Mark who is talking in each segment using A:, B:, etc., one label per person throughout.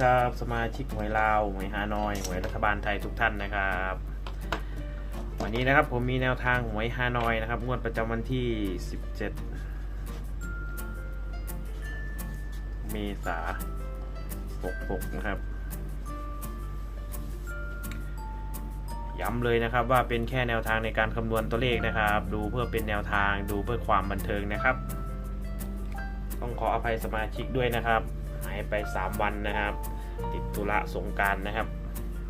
A: ครับ สมาชิกหวยลาวหวยฮานอยหวยรัฐบาลไทยทุกท่านนะครับ วันนี้นะครับผมมีแนวทางหวยฮานอยนะครับงวดประจำวันที่ 17 เมษา66 นะครับ ย้ำเลยนะครับว่าเป็นแค่แนวทางในการคำนวณตัวเลขนะครับ ดูเพื่อเป็นแนวทางดูเพื่อความบันเทิงนะครับ ต้องขออภัยสมาชิกด้วยนะครับ หายไป 3 วันนะครับ ติดธุระสงการนะครับ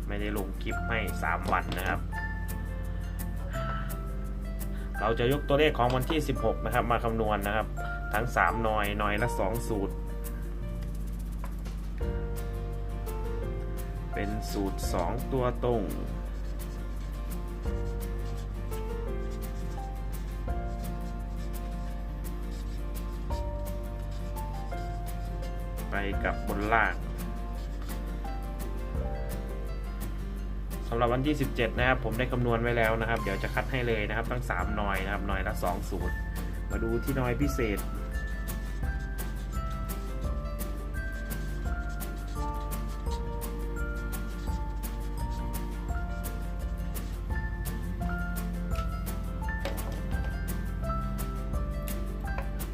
A: ไม่ได้ลงคลิปให้ 3 วันนะครับ เราจะยกตัวเลขของวันที่ 16 นะครับ มาคำนวณนะครับ ทั้ง 3 หน่อยหน่อยละ 2 สูตร เป็นสูตร 2 ตัวตรง ไปกับบนล่างสำหรับวันที่ 17 นะครับ ผมได้คำนวณไว้แล้วนะครับ เดี๋ยวจะคัดให้เลยนะครับ ทั้ง 3 หน่อยนะครับ หน่อยละ2สูตร มาดูที่หน่อยพิเศษ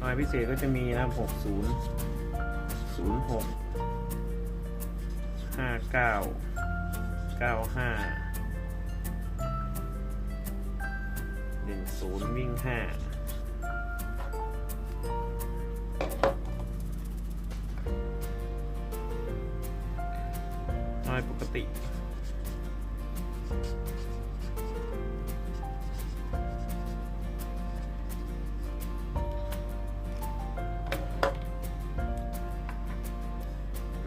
A: หน่วยพิเศษก็จะมีนะครับ60 06 59 95 10วิ่ง5น้อยปกติ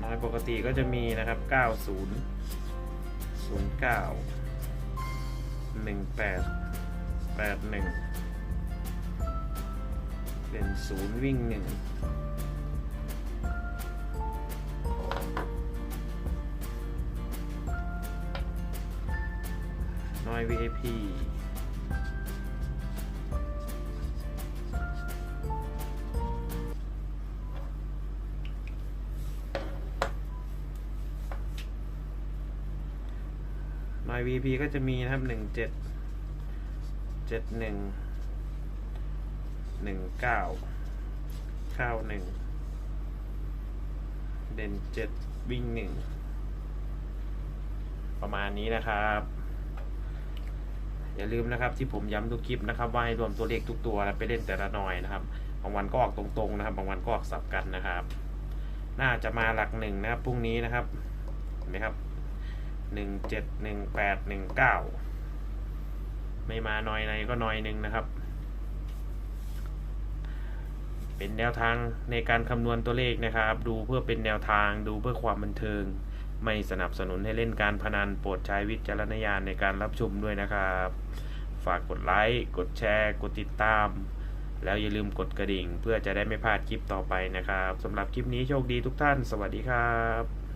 A: น้อยปกติก็จะมีนะครับ 90 09 18 81 เป็นศูนย์วิ่งหนึ่งน้อย VIP น้อย VP ก็จะมีนะครับหนึ่งเจ็ดเจ็ดหนึ่งหนึ่งเก้าเก้าหนึ่งเด่นเจ็ดวิ่งหนึ่งประมาณนี้นะครับ อย่าลืมนะครับที่ผมย้ำทุกคลิปนะครับ ว่าให้รวมตัวเลขทุกตัวแล้วไปเล่นแต่ละหน่อยนะครับบางวันก็ออกตรงๆนะครับบางวันก็ออกสับกันนะครับ น่าจะมาหลักหนึ่งนะครับพรุ่งนี้นะครับเห็นไหมครับ หนึ่งเจ็ดหนึ่งแปดหนึ่งเก้าไม่มาหน้อยในก็หน้อยหนึ่งนะครับ เป็นแนวทางในการคำนวณตัวเลขนะครับ ดูเพื่อเป็นแนวทางดูเพื่อความบันเทิง ไม่สนับสนุนให้เล่นการพนันโปรดใช้วิจารณญาณในการรับชมด้วยนะครับ ฝากกดไลค์กดแชร์ กดติดตามแล้วอย่าลืมกดกระดิ่ง เพื่อจะได้ไม่พลาดคลิปต่อไปนะครับสำหรับคลิปนี้โชคดีทุกท่าน สวัสดีครับ